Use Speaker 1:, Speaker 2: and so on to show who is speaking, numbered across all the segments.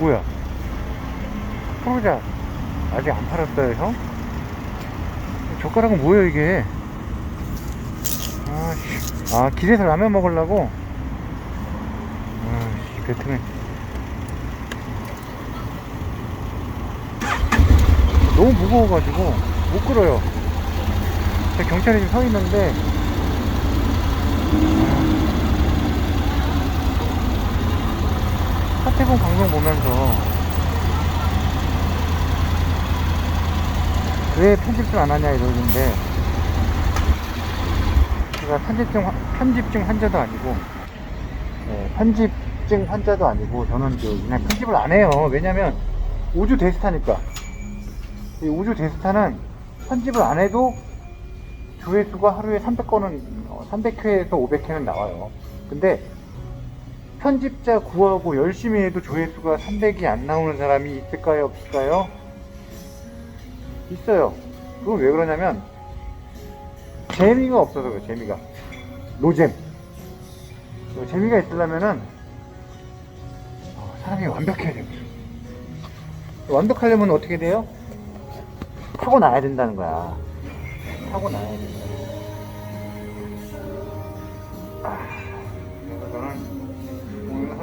Speaker 1: 뭐야? 프로자 아직 안 팔았어요, 형? 젓가락은 뭐예요, 이게? 아, 씨. 아 길에서 라면 먹으려고? 아, 씨, 배트맨. 너무 무거워가지고 못 끌어요. 저 경찰이 지금 서 있는데 아, 사 태공 방송 보면서 왜 편집 좀안 하냐 이러는데 제가 편집증 환- 편집증 환자도 아니고 네, 편집증 환자도 아니고 저는 그 그냥 편집을 안 해요. 왜냐면 우주 대스타니까. 이 우주 대스타는 편집을 안 해도 조회수가 하루에 300건은 300회에서 500회는 나와요. 근데 편집자 구하고 열심히 해도 조회수가 300이 안 나오는 사람이 있을까요? 없을까요? 있어요. 그건 왜 그러냐면 재미가 없어서 그래요. 재미가 노잼. 그 재미가 있으려면은 어, 사람이 완벽해야 돼요. 완벽하려면 어떻게 돼요? 타고나야 된다는 거야. 타고나야 된다.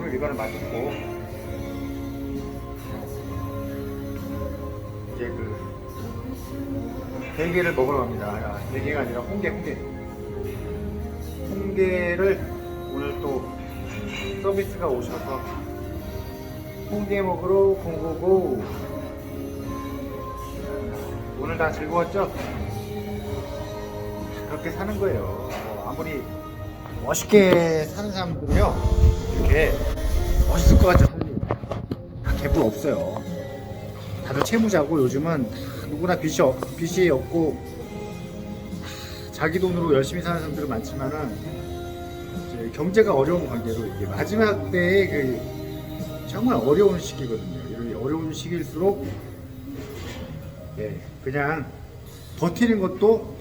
Speaker 1: 오늘 하루 일과를 마치고 이제 그 대게를 먹으러 갑니다. 아, 대게가 아니라 홍게, 홍게. 홍게를 오늘 또 서비스가 오셔서 홍게 먹으러 공고고 오늘 다 즐거웠죠? 그렇게 사는 거예요. 뭐 아무리 멋있게 사는 사람들은요, 이렇게 멋있을 것 같죠? 다 개뿔 없어요. 다들 채무자고 요즘은 다 누구나 빚이, 없, 빚이 없고 자기 돈으로 열심히 사는 사람들은 많지만은 이제 경제가 어려운 관계로 이게 마지막 때에 그 정말 어려운 시기거든요. 어려운 시기일수록 예, 그냥 버티는 것도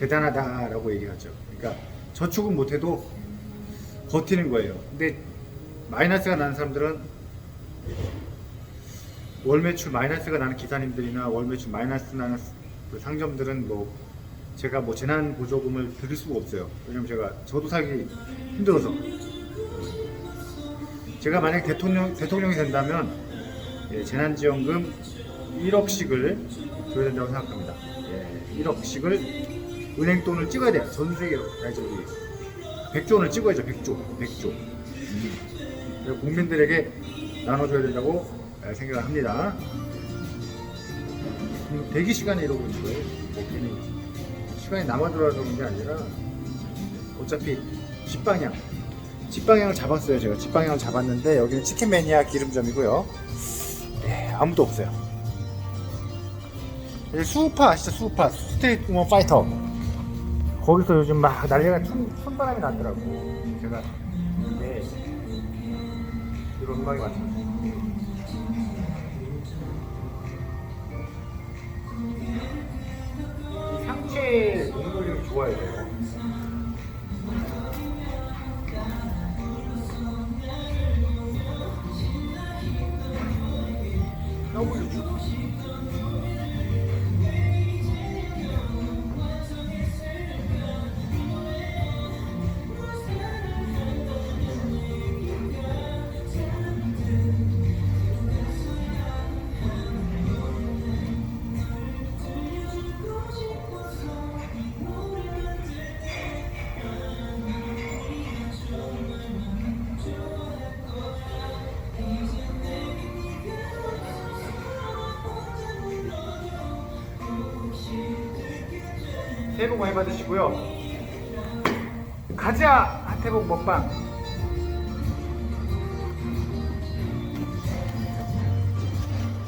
Speaker 1: 대단하다라고 얘기하죠. 그러니까 저축은 못해도 버티는 거예요. 근데 마이너스가 나는 사람들은 월 매출 마이너스가 나는 기사님들이나 월 매출 마이너스 나는 그 상점들은 뭐 제가 뭐 재난 보조금을 드릴 수가 없어요. 왜냐면 제가 저도 살기 힘들어서 제가 만약 대통령 대통령이 된다면 예, 재난지원금 1억씩을 줘야 된다고 생각합니다. 예, 1억씩을 은행 돈을 찍어야 돼요. 전 세계로. 아니 저기 100조 원을 찍어야죠. 100조. 100조. 그래서 국민들에게 나눠줘야 된다고 예, 생각을 합니다. 음, 대기 시간에 이러고 있는 거예요. 뭐 시간이 남아 돌아서 그런 게 아니라 어차피 집방향 집방향을 잡았어요. 제가 집방향을 잡았는데 여기는 치킨 매니아 기름점이고요. 네, 아무도 없어요. 수우파 아시죠? 수우파 스트리트 우먼 파이터 거기서 요즘 막 난리가 천, 천바람이 났더라고. 제가 이게 이런 음악이 이 상체 몸놀림이 좋아야 돼요 W 새해 복 많이 받으시고요. 가자 하태복 먹방